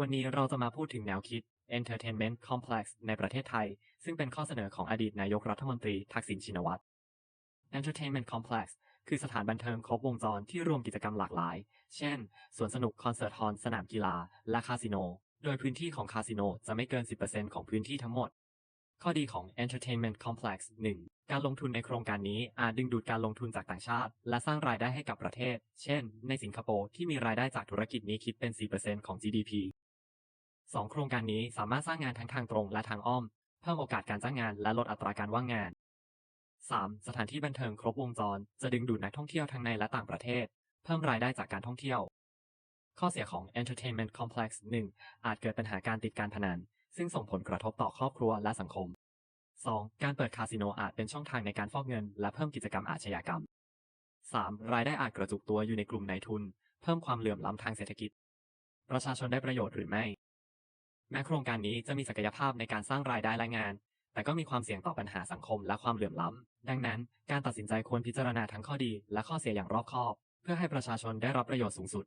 วันนี้เราจะมาพูดถึงแนวคิด Entertainment Complex ในประเทศไทย ซึ่งเป็นข้อเสนอของอดีตนายกรัฐมนตรีทักษิณชินวัตร Entertainment Complex คือสถานบันเทิงครบวงจรที่รวมกิจกรรมหลากหลาย เช่น สวนสนุกคอนเสิร์ตฮอลล์สนามกีฬา และคาสิโน โดยพื้นที่ของคาสิโนจะไม่เกิน 10%ของพื้นที่ทั้งหมด ข้อดีของ Entertainment Complex 1. การลงทุนในโครงการนี้อาจดึงดูดการลงทุนจากต่างชาติ และสร้างรายได้ให้กับประเทศ เช่น ในสิงคโปร์ที่มีรายได้จากธุรกิจนี้คิดเป็น 4%ของ GDP 2. โครงการนี้สามารถสร้างงานทั้งทางตรงและทางอ้อม เพิ่มโอกาสการจ้างงานและลดอัตราการว่างงาน 3. สถานที่บันเทิงครบวงจร จะดึงดูดนักท่องเที่ยวทั้งในและต่างประเทศ เพิ่มรายได้จากการท่องเที่ยว ข้อเสียของ Entertainment Complex 1. อาจเกิดปัญหาการติดการพนัน ซึ่งส่งผลกระทบต่อครอบครัวและสังคม 2. การเปิดคาสิโนอาจเป็นช่องทางในการฟอกเงิน และเพิ่มกิจกรรมอาชญากรรม 3. รายได้อาจกระจุกตัวอยู่ในกลุ่มนายทุน เพิ่มความเหลื่อมล้ำทางเศรษฐกิจ ประชาชนได้ประโยชน์หรือไม่ แม้โครงการนี้จะมีศักยภาพในการสร้างรายได้และงาน แต่ก็มีความเสี่ยงต่อปัญหาสังคมและความเหลื่อมล้ำ ดังนั้น การตัดสินใจควรพิจารณาทั้งข้อดีและข้อเสียอย่างรอบคอบ เพื่อให้ประชาชนได้รับประโยชน์สูงสุด